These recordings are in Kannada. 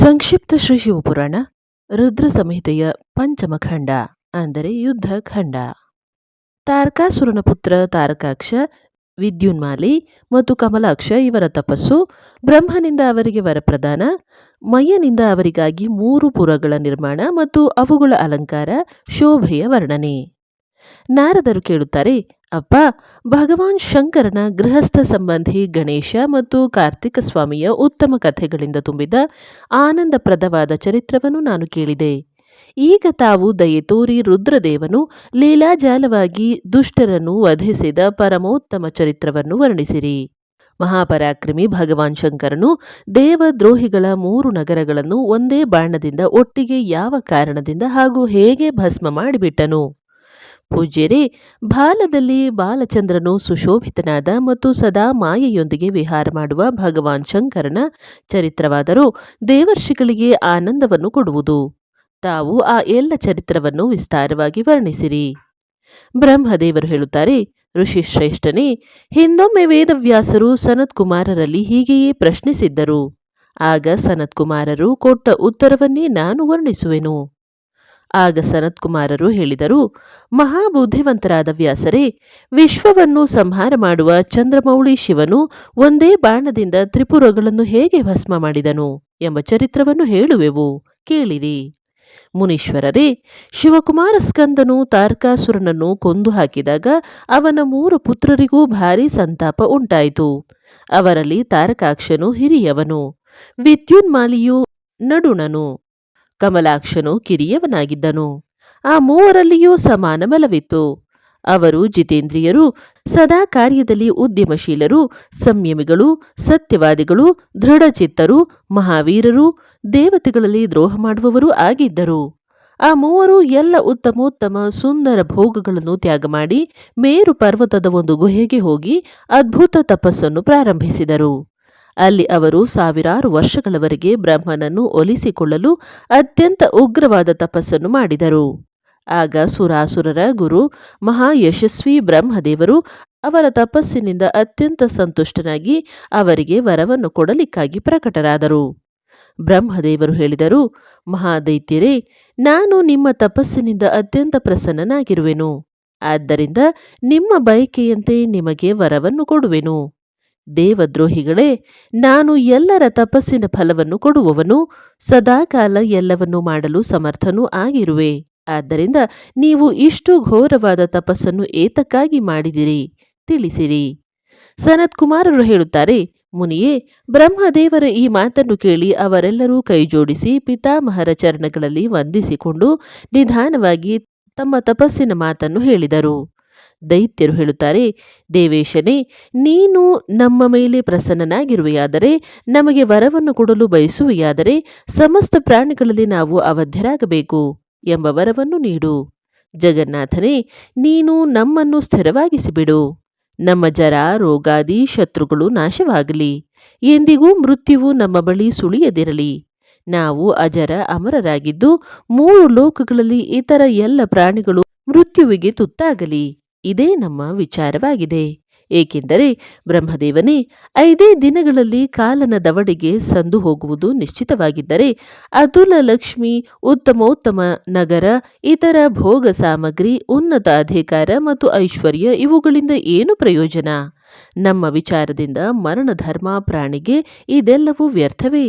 ಸಂಕ್ಷಿಪ್ತ ಶ್ರೀ ಶಿವಪುರಾಣ ರುದ್ರ ಸಂಹಿತೆಯ ಪಂಚಮಖಂಡ, ಅಂದರೆ ಯುದ್ಧ ಖಂಡ ತಾರಕಾಸುರನ ಪುತ್ರ ತಾರಕಾಕ್ಷ, ವಿದ್ಯುನ್ಮಾಲಿ ಮತ್ತು ಕಮಲಾಕ್ಷ ಇವರ ತಪಸ್ಸು, ಬ್ರಹ್ಮನಿಂದ ಅವರಿಗೆ ವರಪ್ರದಾನ ಮಯ್ಯನಿಂದ ಅವರಿಗಾಗಿ ಮೂರು ಪುರಗಳ ನಿರ್ಮಾಣ ಮತ್ತು ಅವುಗಳ ಅಲಂಕಾರ, ಶೋಭೆಯ ವರ್ಣನೆ. ನಾರದರು ಕೇಳುತ್ತಾರೆ ಅಪ್ಪ, ಭಗವಾನ್ ಶಂಕರನ ಗೃಹಸ್ಥ ಸಂಬಂಧಿ ಗಣೇಶ ಮತ್ತು ಕಾರ್ತಿಕ ಸ್ವಾಮಿಯ ಉತ್ತಮ ಕಥೆಗಳಿಂದ ತುಂಬಿದ ಆನಂದಪ್ರದವಾದ ಚರಿತ್ರವನ್ನು ನಾನು ಕೇಳಿದೆ. ಈಗ ತಾವು ದಯೆ ತೋರಿ ರುದ್ರದೇವನು ಲೀಲಾಜಾಲವಾಗಿ ದುಷ್ಟರನ್ನು ವಧಿಸಿದ ಪರಮೋತ್ತಮ ಚರಿತ್ರವನ್ನು ವರ್ಣಿಸಿರಿ. ಮಹಾಪರಾಕ್ರಮಿ ಭಗವಾನ್ ಶಂಕರನು ದೇವದ್ರೋಹಿಗಳ ಮೂರು ನಗರಗಳನ್ನು ಒಂದೇ ಬಾಣದಿಂದ ಒಟ್ಟಿಗೆ ಯಾವ ಕಾರಣದಿಂದ ಹಾಗೂ ಹೇಗೆ ಭಸ್ಮ ಮಾಡಿಬಿಟ್ಟನು? ಪೂಜ್ಯರೇ, ಬಾಲದಲ್ಲಿ ಬಾಲಚಂದ್ರನು ಸುಶೋಭಿತನಾದ ಮತ್ತು ಸದಾ ಮಾಯೆಯೊಂದಿಗೆ ವಿಹಾರ ಮಾಡುವ ಭಗವಾನ್ ಶಂಕರನ ಚರಿತ್ರವಾದರೂ ದೇವರ್ಷಿಗಳಿಗೆ ಆನಂದವನ್ನು ಕೊಡುವುದು. ತಾವು ಆ ಎಲ್ಲ ಚರಿತ್ರವನ್ನು ವಿಸ್ತಾರವಾಗಿ ವರ್ಣಿಸಿರಿ. ಬ್ರಹ್ಮದೇವರು ಹೇಳುತ್ತಾರೆ, ಋಷಿ ಶ್ರೇಷ್ಠನೇ, ಹಿಂದೊಮ್ಮೆ ವೇದವ್ಯಾಸರು ಸನತ್ ಕುಮಾರರಲ್ಲಿ ಹೀಗೆಯೇ ಪ್ರಶ್ನಿಸಿದ್ದರು. ಆಗ ಸನತ್ ಕುಮಾರರು ಕೊಟ್ಟ ಉತ್ತರವನ್ನೇ ನಾನು ವರ್ಣಿಸುವೆನು. ಆಗ ಸನತ್ ಕುಮಾರರು ಹೇಳಿದರು, ಮಹಾಬುದ್ಧಿವಂತರಾದ ವ್ಯಾಸರೇ, ವಿಶ್ವವನ್ನು ಸಂಹಾರ ಮಾಡುವ ಚಂದ್ರಮೌಳಿ ಶಿವನು ಒಂದೇ ಬಾಣದಿಂದ ತ್ರಿಪುರಗಳನ್ನು ಹೇಗೆ ಭಸ್ಮ ಮಾಡಿದನು ಎಂಬ ಚರಿತ್ರವನ್ನು ಹೇಳುವೆವು, ಕೇಳಿರಿ. ಮುನೀಶ್ವರರೇ, ಶಿವಕುಮಾರ ಸ್ಕಂದನು ತಾರಕಾಸುರನನ್ನು ಕೊಂದು ಹಾಕಿದಾಗ ಅವನ ಮೂರು ಪುತ್ರರಿಗೂ ಭಾರಿ ಸಂತಾಪ ಉಂಟಾಯಿತು. ಅವರಲ್ಲಿ ತಾರಕಾಕ್ಷನು ಹಿರಿಯವನು, ವಿದ್ಯುನ್ಮಾಲಿಯು ನಡುಣನು. ಕಮಲಾಕ್ಷನು ಕಿರಿಯವನಾಗಿದ್ದನು. ಆ ಮೂವರಲ್ಲಿಯೂ ಸಮಾನ ಬಲವಿತ್ತು. ಅವರು ಜಿತೇಂದ್ರಿಯರು, ಸದಾ ಕಾರ್ಯದಲ್ಲಿ ಉದ್ಯಮಶೀಲರು, ಸಂಯಮಿಗಳು, ಸತ್ಯವಾದಿಗಳು, ದೃಢಚಿತ್ತರು, ಮಹಾವೀರರು, ದೇವತೆಗಳಲ್ಲಿ ದ್ರೋಹ ಮಾಡುವವರೂ ಆಗಿದ್ದರು. ಆ ಮೂವರು ಎಲ್ಲ ಉತ್ತಮೋತ್ತಮ, ಸುಂದರ ಭೋಗಗಳನ್ನು ತ್ಯಾಗ ಮಾಡಿ ಮೇರು ಪರ್ವತದ ಒಂದು ಗುಹೆಗೆ ಹೋಗಿ ಅದ್ಭುತ ತಪಸ್ಸನ್ನು ಪ್ರಾರಂಭಿಸಿದರು. ಅಲ್ಲಿ ಅವರು ಸಾವಿರಾರು ವರ್ಷಗಳವರೆಗೆ ಬ್ರಹ್ಮನನ್ನು ಒಲಿಸಿಕೊಳ್ಳಲು ಅತ್ಯಂತ ಉಗ್ರವಾದ ತಪಸ್ಸನ್ನು ಮಾಡಿದರು. ಆಗ ಸುರಾಸುರರ ಗುರು ಮಹಾಯಶಸ್ವಿ ಬ್ರಹ್ಮದೇವರು ಅವರ ತಪಸ್ಸಿನಿಂದ ಅತ್ಯಂತ ಸಂತುಷ್ಟನಾಗಿ ಅವರಿಗೆ ವರವನ್ನು ಕೊಡಲಿಕ್ಕಾಗಿ ಪ್ರಕಟರಾದರು. ಬ್ರಹ್ಮದೇವರು ಹೇಳಿದರು, ಮಹಾದೈತ್ಯರೇ, ನಾನು ನಿಮ್ಮ ತಪಸ್ಸಿನಿಂದ ಅತ್ಯಂತ ಪ್ರಸನ್ನನಾಗಿರುವೆನು. ಆದ್ದರಿಂದ ನಿಮ್ಮ ಬಯಕೆಯಂತೆ ನಿಮಗೆ ವರವನ್ನು ಕೊಡುವೆನು. ದೇವದ್ರೋಹಿಗಳೇ, ನಾನು ಎಲ್ಲರ ತಪಸ್ಸಿನ ಫಲವನ್ನು ಕೊಡುವವನು, ಸದಾಕಾಲ ಎಲ್ಲವನ್ನೂ ಮಾಡಲು ಸಮರ್ಥನೂ ಆಗಿರುವೆ. ಆದ್ದರಿಂದ ನೀವು ಇಷ್ಟು ಘೋರವಾದ ತಪಸ್ಸನ್ನು ಏತಕ್ಕಾಗಿ ಮಾಡಿದಿರಿ? ತಿಳಿಸಿರಿ. ಸನತ್ ಕುಮಾರರು ಹೇಳುತ್ತಾರೆ, ಮುನಿಯೇ, ಬ್ರಹ್ಮದೇವರ ಈ ಮಾತನ್ನು ಕೇಳಿ ಅವರೆಲ್ಲರೂ ಕೈಜೋಡಿಸಿ ಪಿತಾಮಹರ ಚರಣಗಳಲ್ಲಿ ವಂದಿಸಿಕೊಂಡು ನಿಧಾನವಾಗಿ ತಮ್ಮ ತಪಸ್ಸಿನ ಮಾತನ್ನು ಹೇಳಿದರು. ದೈತ್ಯರು ಹೇಳುತ್ತಾರೆ, ದೇವೇಶನೇ, ನೀನು ನಮ್ಮ ಮೇಲೆ ಪ್ರಸನ್ನನಾಗಿರುವೆಯಾದರೆ, ನಮಗೆ ವರವನ್ನು ಕೊಡಲು ಬಯಸುವೆಯಾದರೆ, ಸಮಸ್ತ ಪ್ರಾಣಿಗಳಲ್ಲಿ ನಾವು ಅವಧ್ಯರಾಗಬೇಕು ಎಂಬ ವರವನ್ನು ನೀಡು. ಜಗನ್ನಾಥನೇ, ನೀನು ನಮ್ಮನ್ನು ಸ್ಥಿರವಾಗಿಸಿಬಿಡು. ನಮ್ಮ ಜರ, ರೋಗಾದಿ, ಶತ್ರುಗಳು ನಾಶವಾಗಲಿ. ಎಂದಿಗೂ ಮೃತ್ಯುವು ನಮ್ಮ ಬಳಿ ಸುಳಿಯದಿರಲಿ. ನಾವು ಅಜರ, ಅಮರರಾಗಿದ್ದು ಮೂರು ಲೋಕಗಳಲ್ಲಿ ಇತರ ಎಲ್ಲ ಪ್ರಾಣಿಗಳು ಮೃತ್ಯುವಿಗೆ ತುತ್ತಾಗಲಿ. ಇದೇ ನಮ್ಮ ವಿಚಾರವಾಗಿದೆ. ಏಕೆಂದರೆ ಬ್ರಹ್ಮದೇವನೇ ಐದೇ ದಿನಗಳಲ್ಲಿ ಕಾಲನ ದವಡೆಗೆ ಸಂದು ಹೋಗುವುದು ನಿಶ್ಚಿತವಾಗಿದ್ದರೆ ಅತುಲ ಲಕ್ಷ್ಮಿ, ಉತ್ತಮೋತ್ತಮ ನಗರ, ಇತರ ಭೋಗ ಸಾಮಗ್ರಿ ಉನ್ನತ ಅಧಿಕಾರ ಮತ್ತು ಐಶ್ವರ್ಯ ಇವುಗಳಿಂದ ಏನು ಪ್ರಯೋಜನ? ನಮ್ಮ ವಿಚಾರದಿಂದ ಮರಣ ಧರ್ಮ ಪ್ರಾಣಿಗೆ ಇದೆಲ್ಲವೂ ವ್ಯರ್ಥವೇ?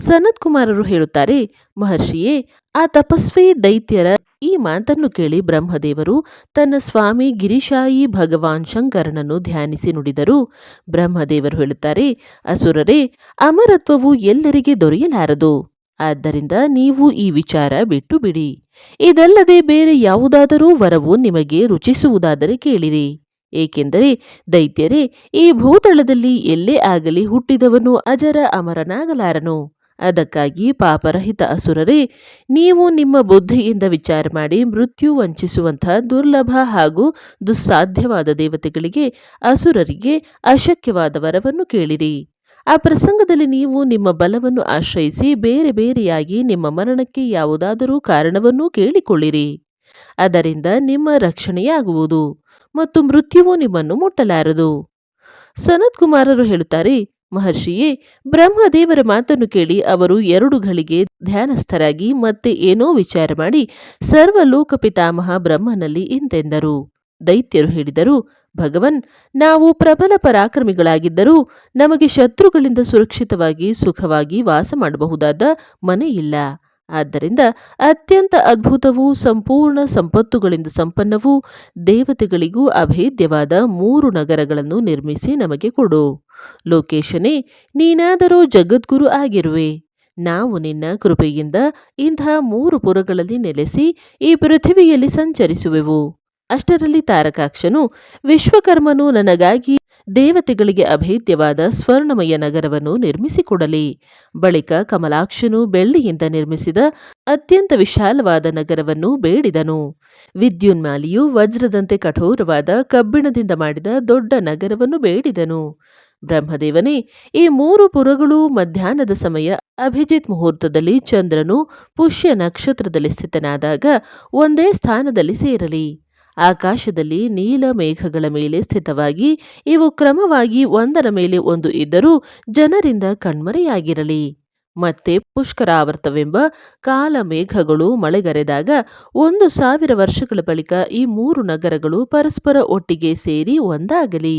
ಸನತ್ ಕುಮಾರರು ಹೇಳುತ್ತಾರೆ, ಮಹರ್ಷಿಯೇ, ಆ ತಪಸ್ವಿ ದೈತ್ಯರ ಈ ಮಾತನ್ನು ಕೇಳಿ ಬ್ರಹ್ಮದೇವರು ತನ್ನ ಸ್ವಾಮಿ ಗಿರಿಶಾಯಿ ಭಗವಾನ್ ಶಂಕರನನ್ನು ಧ್ಯಾನಿಸಿ ನುಡಿದರು. ಬ್ರಹ್ಮದೇವರು ಹೇಳುತ್ತಾರೆ, ಅಸುರರೇ, ಅಮರತ್ವವು ಎಲ್ಲರಿಗೆ ದೊರೆಯಲಾರದು. ಆದ್ದರಿಂದ ನೀವು ಈ ವಿಚಾರ ಬಿಟ್ಟು ಬಿಡಿ ಇದಲ್ಲದೆ ಬೇರೆ ಯಾವುದಾದರೂ ವರವು ನಿಮಗೆ ರುಚಿಸುವುದಾದರೆ ಕೇಳಿರಿ. ಏಕೆಂದರೆ, ದೈತ್ಯರೇ, ಈ ಭೂತಳದಲ್ಲಿ ಎಲ್ಲೇ ಆಗಲಿ ಹುಟ್ಟಿದವನು ಅಜರ ಅಮರನಾಗಲಾರನು. ಅದಕ್ಕಾಗಿ ಪಾಪರಹಿತ ಅಸುರರೇ, ನೀವು ನಿಮ್ಮ ಬುದ್ಧಿಯಿಂದ ವಿಚಾರ ಮಾಡಿ ಮೃತ್ಯು ವಂಚಿಸುವಂತಹ ದುರ್ಲಭ ಹಾಗೂ ದುಸ್ಸಾಧ್ಯವಾದ ದೇವತೆಗಳಿಗೆ, ಅಸುರರಿಗೆ ಅಶಕ್ಯವಾದ ವರವನ್ನು ಕೇಳಿರಿ. ಆ ಪ್ರಸಂಗದಲ್ಲಿ ನೀವು ನಿಮ್ಮ ಬಲವನ್ನು ಆಶ್ರಯಿಸಿ ಬೇರೆ ಬೇರೆಯಾಗಿ ನಿಮ್ಮ ಮರಣಕ್ಕೆ ಯಾವುದಾದರೂ ಕಾರಣವನ್ನೂ ಕೇಳಿಕೊಳ್ಳಿರಿ. ಅದರಿಂದ ನಿಮ್ಮ ರಕ್ಷಣೆಯಾಗುವುದು ಮತ್ತು ಮೃತ್ಯುವು ನಿಮ್ಮನ್ನು ಮುಟ್ಟಲಾರದು. ಸನತ್ ಕುಮಾರರು ಹೇಳುತ್ತಾರೆ ಮಹರ್ಷಿಯೇ, ಬ್ರಹ್ಮದೇವರ ಮಾತನ್ನು ಕೇಳಿ ಅವರು ಎರಡು ಗಳಿಗೆ ಧ್ಯಾನಸ್ಥರಾಗಿ ಮತ್ತೆ ಏನೋ ವಿಚಾರ ಮಾಡಿ ಸರ್ವಲೋಕ ಪಿತಾಮಹ ಬ್ರಹ್ಮನಲ್ಲಿ ಇಂತೆಂದರು ದೈತ್ಯರು ಹೇಳಿದರು, ಭಗವನ್, ನಾವು ಪ್ರಬಲ ಪರಾಕ್ರಮಿಗಳಾಗಿದ್ದರೂ ನಮಗೆ ಶತ್ರುಗಳಿಂದ ಸುರಕ್ಷಿತವಾಗಿ ಸುಖವಾಗಿ ವಾಸ ಮಾಡಬಹುದಾದ ಮನೆ ಇಲ್ಲ. ಆದ್ದರಿಂದ ಅತ್ಯಂತ ಅದ್ಭುತವೂ ಸಂಪೂರ್ಣ ಸಂಪತ್ತುಗಳಿಂದ ಸಂಪನ್ನವೂ ದೇವತೆಗಳಿಗೂ ಅಭೇದ್ಯವಾದ ಮೂರು ನಗರಗಳನ್ನು ನಿರ್ಮಿಸಿ ನಮಗೆ ಕೊಡು. ಲೋಕೇಶನೇ, ನೀನಾದರೂ ಜಗದ್ಗುರು ಆಗಿರುವೆ. ನಾವು ನಿನ್ನ ಕೃಪೆಯಿಂದ ಇಂಥ ಮೂರು ಪುರಗಳಲ್ಲಿ ನೆಲೆಸಿ ಈ ಪೃಥಿವಿಯಲ್ಲಿ ಸಂಚರಿಸುವೆವು. ಅಷ್ಟರಲ್ಲಿ ತಾರಕಾಕ್ಷನು ವಿಶ್ವಕರ್ಮನು ನನಗಾಗಿ ದೇವತೆಗಳಿಗೆ ಅಭೇದ್ಯವಾದ ಸ್ವರ್ಣಮಯ ನಗರವನ್ನು ನಿರ್ಮಿಸಿಕೊಡಲಿ. ಬಳಿಕ ಕಮಲಾಕ್ಷನು ಬೆಳ್ಳಿಯಿಂದ ನಿರ್ಮಿಸಿದ ಅತ್ಯಂತ ವಿಶಾಲವಾದ ನಗರವನ್ನು ಬೇಡಿದನು. ವಿದ್ಯುನ್ಮಾಲಿಯು ವಜ್ರದಂತೆ ಕಠೋರವಾದ ಕಬ್ಬಿಣದಿಂದ ಮಾಡಿದ ದೊಡ್ಡ ನಗರವನ್ನು ಬೇಡಿದನು. ಬ್ರಹ್ಮದೇವನೇ, ಈ ಮೂರು ಪುರಗಳು ಮಧ್ಯಾಹ್ನದ ಸಮಯ ಅಭಿಜಿತ್ ಮುಹೂರ್ತದಲ್ಲಿ ಚಂದ್ರನು ಪುಷ್ಯ ನಕ್ಷತ್ರದಲ್ಲಿ ಸ್ಥಿತನಾದಾಗ ಒಂದೇ ಸ್ಥಾನದಲ್ಲಿ ಸೇರಲಿ. ಆಕಾಶದಲ್ಲಿ ನೀಲ ಮೇಘಗಳ ಮೇಲೆ ಸ್ಥಿತವಾಗಿ, ಇವು ಕ್ರಮವಾಗಿ ಒಂದರ ಮೇಲೆ ಒಂದು ಇದ್ದರೂ ಜನರಿಂದ ಕಣ್ಮರೆಯಾಗಿರಲಿ. ಮತ್ತೆ ಪುಷ್ಕರಾವರ್ತವೆಂಬ ಕಾಲ ಮೇಘಗಳು ಮಳೆಗರೆದಾಗ ಒಂದು ಸಾವಿರ ವರ್ಷಗಳ ಬಳಿಕ ಈ ಮೂರು ನಗರಗಳು ಪರಸ್ಪರ ಒಟ್ಟಿಗೆ ಸೇರಿ ಒಂದಾಗಲಿ.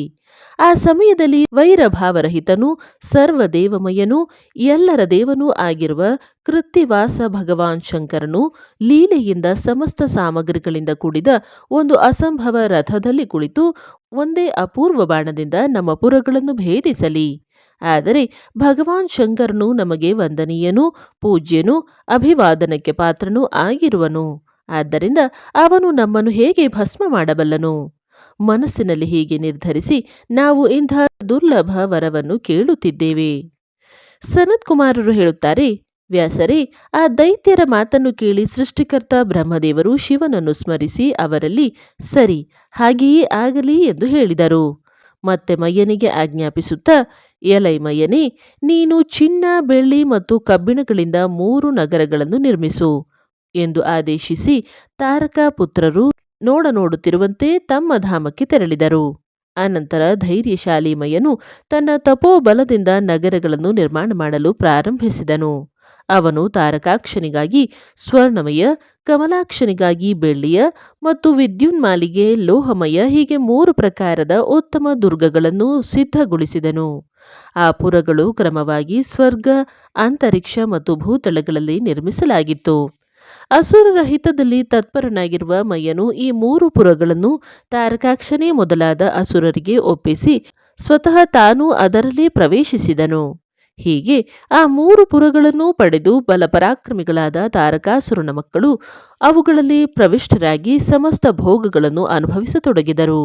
ಆ ಸಮಯದಲ್ಲಿ ವೈರಭಾವರಹಿತನೂ ಸರ್ವದೇವಮಯನೂ ಎಲ್ಲರ ದೇವನೂ ಆಗಿರುವ ಕೃತ್ತಿವಾಸ ಭಗವಾನ್ ಶಂಕರನು ಲೀಲೆಯಿಂದ ಸಮಸ್ತ ಸಾಮಗ್ರಿಗಳಿಂದ ಕೂಡಿದ ಒಂದು ಅಸಂಭವ ರಥದಲ್ಲಿ ಕುಳಿತು ಒಂದೇ ಅಪೂರ್ವ ಬಾಣದಿಂದ ನಮ್ಮ ಪುರಗಳನ್ನು ಭೇದಿಸಲಿ. ಆದರೆ ಭಗವಾನ್ ಶಂಕರನು ನಮಗೆ ವಂದನೀಯನೂ, ಪೂಜ್ಯನೂ, ಅಭಿವಾದನಕ್ಕೆ ಪಾತ್ರನೂ ಆಗಿರುವನು. ಆದ್ದರಿಂದ ಅವನು ನಮ್ಮನ್ನು ಹೇಗೆ ಭಸ್ಮ ಮಾಡಬಲ್ಲನು? ಮನಸ್ಸಿನಲ್ಲಿ ಹೀಗೆ ನಿರ್ಧರಿಸಿ ನಾವು ಇಂಥ ದುರ್ಲಭ ವರವನ್ನು ಕೇಳುತ್ತಿದ್ದೇವೆ. ಸನತ್ ಕುಮಾರರು ಹೇಳುತ್ತಾರೆ, ವ್ಯಾಸರೇ, ಆ ದೈತ್ಯರ ಮಾತನ್ನು ಕೇಳಿ ಸೃಷ್ಟಿಕರ್ತ ಬ್ರಹ್ಮದೇವರು ಶಿವನನ್ನು ಸ್ಮರಿಸಿ ಅವರಲ್ಲಿ ಸರಿ, ಹಾಗೆಯೇ ಆಗಲಿ ಎಂದು ಹೇಳಿದರು. ಮತ್ತೆ ಮಯ್ಯನಿಗೆ ಆಜ್ಞಾಪಿಸುತ್ತಾ ಎಲೈ ಮಯ್ಯನೇ ನೀನು ಚಿನ್ನ, ಬೆಳ್ಳಿ ಮತ್ತು ಕಬ್ಬಿಣಗಳಿಂದ ಮೂರು ನಗರಗಳನ್ನು ನಿರ್ಮಿಸು ಎಂದು ಆದೇಶಿಸಿ ತಾರಕ ಪುತ್ರರು ನೋಡ ನೋಡುತ್ತಿರುವಂತೆ ತಮ್ಮ ಧಾಮಕ್ಕೆ ತೆರಳಿದರು. ಅನಂತರ ಧೈರ್ಯಶಾಲಿ ಮಯನು ತನ್ನ ತಪೋಬಲದಿಂದ ನಗರಗಳನ್ನು ನಿರ್ಮಾಣ ಮಾಡಲು ಪ್ರಾರಂಭಿಸಿದನು. ಅವನು ತಾರಕಾಕ್ಷನಿಗಾಗಿ ಸ್ವರ್ಣಮಯ, ಕಮಲಾಕ್ಷನಿಗಾಗಿ ಬೆಳ್ಳಿಯ ಮತ್ತು ವಿದ್ಯುನ್ಮಾಲಿಗೆ ಲೋಹಮಯ ಹೀಗೆ ಮೂರು ಪ್ರಕಾರದ ಉತ್ತಮ ದುರ್ಗಗಳನ್ನು ಸಿದ್ಧಗೊಳಿಸಿದನು. ಆ ಪುರಗಳು ಕ್ರಮವಾಗಿ ಸ್ವರ್ಗ, ಅಂತರಿಕ್ಷ ಮತ್ತು ಭೂತಳಗಳಲ್ಲಿ ನಿರ್ಮಿಸಲಾಗಿತ್ತು. ಅಸುರರ ಹಿತದಲ್ಲಿ ತತ್ಪರನಾಗಿರುವ ಮಯ್ಯನು ಈ ಮೂರು ಪುರಗಳನ್ನು ತಾರಕಾಕ್ಷನೇ ಮೊದಲಾದ ಅಸುರರಿಗೆ ಒಪ್ಪಿಸಿ ಸ್ವತಃ ತಾನೂ ಅದರಲ್ಲಿ ಪ್ರವೇಶಿಸಿದನು. ಹೀಗೆ ಆ ಮೂರು ಪುರಗಳನ್ನು ಪಡೆದು ಬಲಪರಾಕ್ರಮಿಗಳಾದ ತಾರಕಾಸುರನ ಮಕ್ಕಳು ಅವುಗಳಲ್ಲಿ ಪ್ರವಿಷ್ಟರಾಗಿ ಸಮಸ್ತ ಭೋಗಗಳನ್ನು ಅನುಭವಿಸತೊಡಗಿದರು.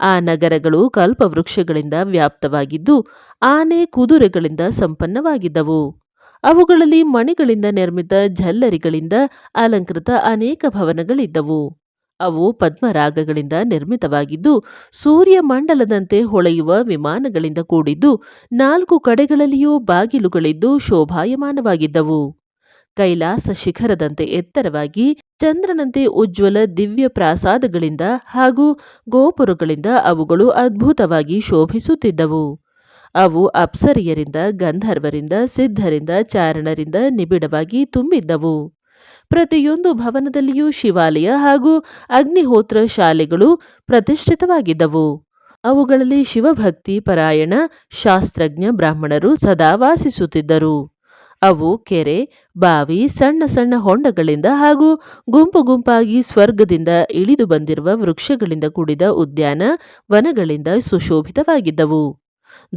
ಆ ನಗರಗಳು ಕಲ್ಪವೃಕ್ಷಗಳಿಂದ ವ್ಯಾಪ್ತವಾಗಿದ್ದು ಆನೆ ಕುದುರೆಗಳಿಂದ ಸಂಪನ್ನವಾಗಿದ್ದವು. ಅವುಗಳಲ್ಲಿ ಮಣಿಗಳಿಂದ ನಿರ್ಮಿತ ಝಲ್ಲರಿಗಳಿಂದ ಅಲಂಕೃತ ಅನೇಕ ಭವನಗಳಿದ್ದವು. ಅವು ಪದ್ಮರಾಗಗಳಿಂದ ನಿರ್ಮಿತವಾಗಿದ್ದು ಸೂರ್ಯ ಮಂಡಲದಂತೆ ಹೊಳೆಯುವ ವಿಮಾನಗಳಿಂದ ಕೂಡಿದ್ದು ನಾಲ್ಕು ಕಡೆಗಳಲ್ಲಿಯೂ ಬಾಗಿಲುಗಳಿದ್ದು ಶೋಭಾಯಮಾನವಾಗಿದ್ದವು. ಕೈಲಾಸ ಶಿಖರದಂತೆ ಎತ್ತರವಾಗಿ ಚಂದ್ರನಂತೆ ಉಜ್ವಲ ದಿವ್ಯ ಪ್ರಾಸಾದಗಳಿಂದ ಹಾಗೂ ಗೋಪುರಗಳಿಂದ ಅವುಗಳು ಅದ್ಭುತವಾಗಿ ಶೋಭಿಸುತ್ತಿದ್ದವು. ಅವು ಅಪ್ಸರಿಯರಿಂದ, ಗಂಧರ್ವರಿಂದ, ಸಿದ್ಧರಿಂದ, ಚಾರಣರಿಂದ ನಿಬಿಡವಾಗಿ ತುಂಬಿದ್ದವು. ಪ್ರತಿಯೊಂದು ಭವನದಲ್ಲಿಯೂ ಶಿವಾಲಯ ಹಾಗೂ ಅಗ್ನಿಹೋತ್ರ ಶಾಲೆಗಳು ಪ್ರತಿಷ್ಠಿತವಾಗಿದ್ದವು. ಅವುಗಳಲ್ಲಿ ಶಿವಭಕ್ತಿ, ಪರಾಯಣ, ಶಾಸ್ತ್ರಜ್ಞ, ಬ್ರಾಹ್ಮಣರು ಸದಾ ವಾಸಿಸುತ್ತಿದ್ದರು. ಅವು ಕೆರೆ, ಬಾವಿ, ಸಣ್ಣ ಸಣ್ಣ ಹೊಂಡಗಳಿಂದ ಹಾಗೂ ಗುಂಪು ಗುಂಪಾಗಿ ಸ್ವರ್ಗದಿಂದ ಇಳಿದು ಬಂದಿರುವ ವೃಕ್ಷಗಳಿಂದ ಕೂಡಿದ ಉದ್ಯಾನ ವನಗಳಿಂದ ಸುಶೋಭಿತವಾಗಿದ್ದವು.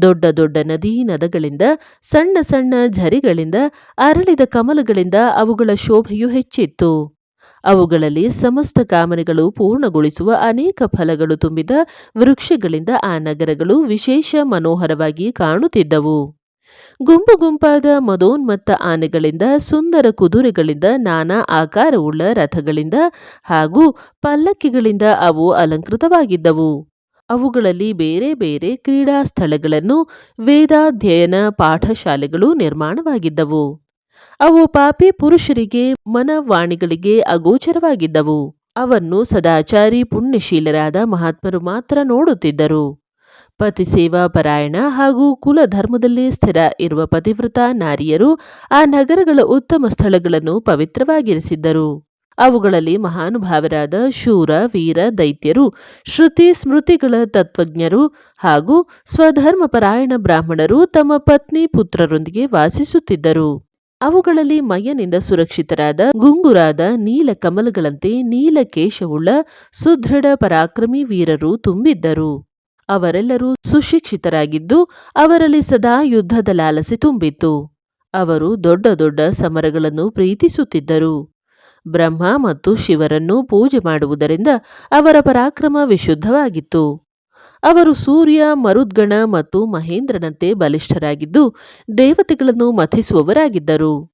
ದೊಡ್ಡ ದೊಡ್ಡ ನದಿ, ನದಗಳಿಂದ, ಸಣ್ಣ ಸಣ್ಣ ಝರಿಗಳಿಂದ, ಅರಳಿದ ಕಮಲಗಳಿಂದ ಅವುಗಳ ಶೋಭೆಯು ಹೆಚ್ಚಿತ್ತು. ಅವುಗಳಲ್ಲಿ ಸಮಸ್ತ ಕಾಮನೆಗಳು ಪೂರ್ಣಗೊಳಿಸುವ ಅನೇಕ ಫಲಗಳು ತುಂಬಿದ ವೃಕ್ಷಗಳಿಂದ ಆ ನಗರಗಳು ವಿಶೇಷ ಮನೋಹರವಾಗಿ ಕಾಣುತ್ತಿದ್ದವು. ಗುಂಪು ಗುಂಪಾದ ಮದೋನ್ಮತ್ತ ಆನೆಗಳಿಂದ, ಸುಂದರ ಕುದುರೆಗಳಿಂದ, ನಾನಾ ಆಕಾರವುಳ್ಳ ರಥಗಳಿಂದ ಹಾಗೂ ಪಲ್ಲಕ್ಕಿಗಳಿಂದ ಅವು ಅಲಂಕೃತವಾಗಿದ್ದವು. ಅವುಗಳಲ್ಲಿ ಬೇರೆ ಬೇರೆ ಕ್ರೀಡಾ ಸ್ಥಳಗಳನ್ನು ವೇದಾಧ್ಯಯನ ಪಾಠಶಾಲೆಗಳು ನಿರ್ಮಾಣವಾಗಿದ್ದವು. ಅವು ಪಾಪಿ ಪುರುಷರಿಗೆ, ಮನವಾಣಿಗಳಿಗೆ ಅಗೋಚರವಾಗಿದ್ದವು. ಅವನ್ನು ಸದಾಚಾರಿ ಪುಣ್ಯಶೀಲರಾದ ಮಹಾತ್ಮರು ಮಾತ್ರ ನೋಡುತ್ತಿದ್ದರು. ಪತಿ ಸೇವಾ ಪರಾಯಣ ಹಾಗೂ ಕುಲ ಧರ್ಮದಲ್ಲಿ ಸ್ಥಿರ ಇರುವ ಪತಿವ್ರತ ನಾರಿಯರು ಆ ನಗರಗಳ ಉತ್ತಮ ಸ್ಥಳಗಳನ್ನು ಪವಿತ್ರವಾಗಿರಿಸಿದ್ದರು. ಅವುಗಳಲ್ಲಿ ಮಹಾನುಭಾವರಾದ ಶೂರ, ವೀರ, ದೈತ್ಯರು, ಶ್ರುತಿ, ಸ್ಮೃತಿಗಳ ತತ್ವಜ್ಞರು ಹಾಗೂ ಸ್ವಧರ್ಮ ಪರಾಯಣ ಬ್ರಾಹ್ಮಣರು ತಮ್ಮ ಪತ್ನಿ ಪುತ್ರರೊಂದಿಗೆ ವಾಸಿಸುತ್ತಿದ್ದರು. ಅವುಗಳಲ್ಲಿ ಮಯ್ಯನಿಂದ ಸುರಕ್ಷಿತರಾದ ಗುಂಗುರಾದ ನೀಲ ಕಮಲಗಳಂತೆ ನೀಲ ಕೇಶವುಳ್ಳ ಸುದೃಢ ಪರಾಕ್ರಮಿ ವೀರರು ತುಂಬಿದ್ದರು. ಅವರೆಲ್ಲರೂ ಸುಶಿಕ್ಷಿತರಾಗಿದ್ದು ಅವರಲ್ಲಿ ಸದಾ ಯುದ್ಧದ ಲಾಲಸೆ ತುಂಬಿತ್ತು. ಅವರು ದೊಡ್ಡ ದೊಡ್ಡ ಸಮರಗಳನ್ನು ಪ್ರೀತಿಸುತ್ತಿದ್ದರು. ಬ್ರಹ್ಮ ಮತ್ತು ಶಿವರನ್ನು ಪೂಜೆ ಮಾಡುವುದರಿಂದ ಅವರ ಪರಾಕ್ರಮ ವಿಶುದ್ಧವಾಗಿತ್ತು. ಅವರು ಸೂರ್ಯ, ಮರುದ್ಗಣ ಮತ್ತು ಮಹೇಂದ್ರನಂತೆ ಬಲಿಷ್ಠರಾಗಿದ್ದು ದೇವತೆಗಳನ್ನು ಮಥಿಸುವವರಾಗಿದ್ದರು.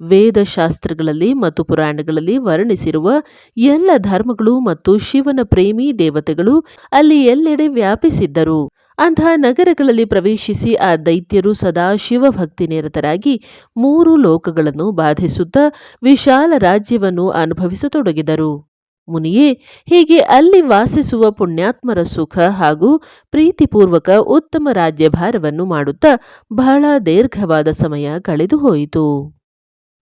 ವೇದಶಾಸ್ತ್ರಗಳಲ್ಲಿ ಮತ್ತು ಪುರಾಣಗಳಲ್ಲಿ ವರ್ಣಿಸಿರುವ ಎಲ್ಲ ಧರ್ಮಗಳು ಮತ್ತು ಶಿವನ ಪ್ರೇಮಿ ದೇವತೆಗಳು ಅಲ್ಲಿ ಎಲ್ಲೆಡೆ ವ್ಯಾಪಿಸಿದ್ದರು. ಅಂತಹ ನಗರಗಳಲ್ಲಿ ಪ್ರವೇಶಿಸಿ ಆ ದೈತ್ಯರು ಸದಾ ಶಿವಭಕ್ತಿ ನಿರತರಾಗಿ ಮೂರು ಲೋಕಗಳನ್ನು ಬಾಧಿಸುತ್ತಾ ವಿಶಾಲ ರಾಜ್ಯವನ್ನು ಅನುಭವಿಸತೊಡಗಿದರು. ಮುನಿಯೇ, ಹೀಗೆ ಅಲ್ಲಿ ವಾಸಿಸುವ ಪುಣ್ಯಾತ್ಮರ ಸುಖ ಹಾಗೂ ಪ್ರೀತಿಪೂರ್ವಕ ಉತ್ತಮ ರಾಜ್ಯಭಾರವನ್ನು ಮಾಡುತ್ತಾ ಬಹಳ ದೀರ್ಘವಾದ ಸಮಯ ಕಳೆದು ಹೋಯಿತು